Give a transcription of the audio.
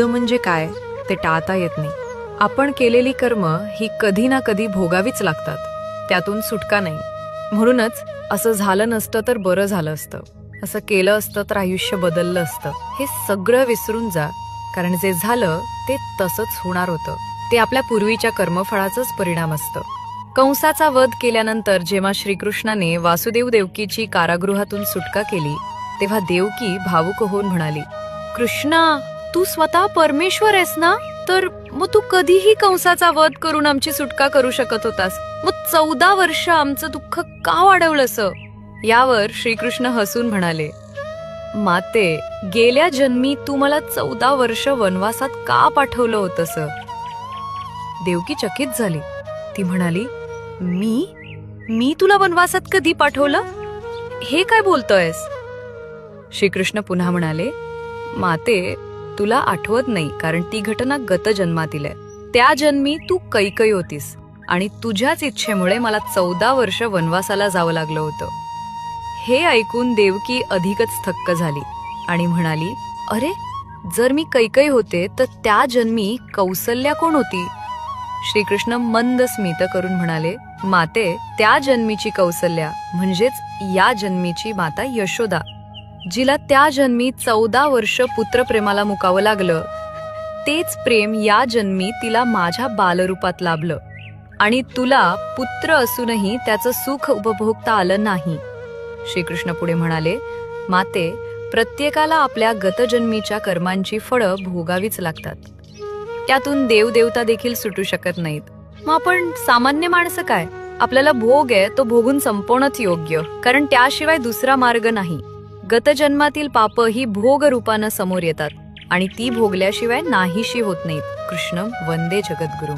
शुद्ध म्हणजे काय ते टाळता येत नाही. आपण केलेली कर्म ही कधी ना कधी भोगावीच लागतात. त्यातून सुटका नाही. म्हणूनच असं झालं नसतं तर बरं झालं असतं. असं केलं असतं तर आयुष्य बदललं असतं. हे सगळं विसरून जा. कारण जे झालं ते तसंच होणार होतं. ते आपल्या पूर्वीच्या कर्मफळाचंच परिणाम असतं. कंसाचा वध केल्यानंतर जेव्हा श्रीकृष्णाने वासुदेव देवकीची कारागृहातून सुटका केली तेव्हा देवकी भावुक होऊन म्हणाली कृष्णा तू स्वतः परमेश्वर आहेस ना? तर मग तू कधीही कंसाचा वध करून आमची सुटका करू शकत होतास. मग चौदा वर्ष आमचं दुःख का वाढवलंस यावर श्रीकृष्ण हसून म्हणाले माते गेल्या जन्मी तू मला चौदा वर्ष वनवासात का पाठवलं होतंस देवकी चकित झाली. ती म्हणाली मी? मी तुला वनवासात कधी पाठवलं? हे काय बोलतोयस? श्रीकृष्ण पुन्हा म्हणाले माते तुला आठवत नाही कारण ती घटना गत जन्मातील आहे. त्या जन्मी तू कैकई होतीस आणि तुझ्याच इच्छेमुळे मला चौदा वर्ष वनवासाला जावं लागलं होतं. हे ऐकून देवकी अधिकच थक्क झाली आणि म्हणाली अरे जर मी कैकई होते तर त्या जन्मी कौसल्या कोण होती? श्रीकृष्ण मंद स्मित करून म्हणाले माते त्या जन्मीची कौसल्या म्हणजेच या जन्मीची माता यशोदा. जिला त्या जन्मी चौदा वर्ष पुत्रप्रेमाला मुकावं लागलं. तेच प्रेम या जन्मी तिला माझ्या बालरूपात लाभलं. आणि तुला पुत्र असूनही त्याचं सुख उपभोगता आलं नाही. श्रीकृष्ण पुढे म्हणाले माते प्रत्येकाला आपल्या गतजन्मीच्या कर्मांची फळं भोगावीच लागतात. त्यातून देवदेवता देखील सुटू शकत नाहीत. मग आपण सामान्य माणसं काय? आपल्याला भोग आहे तो भोगून संपवणंच योग्य. कारण त्याशिवाय दुसरा मार्ग नाही. गतजन्मातील पाप ही भोग रूपानं समोर येतात आणि ती भोगल्याशिवाय नाहीशी होत नाहीत. कृष्ण वंदे जगद्गुरू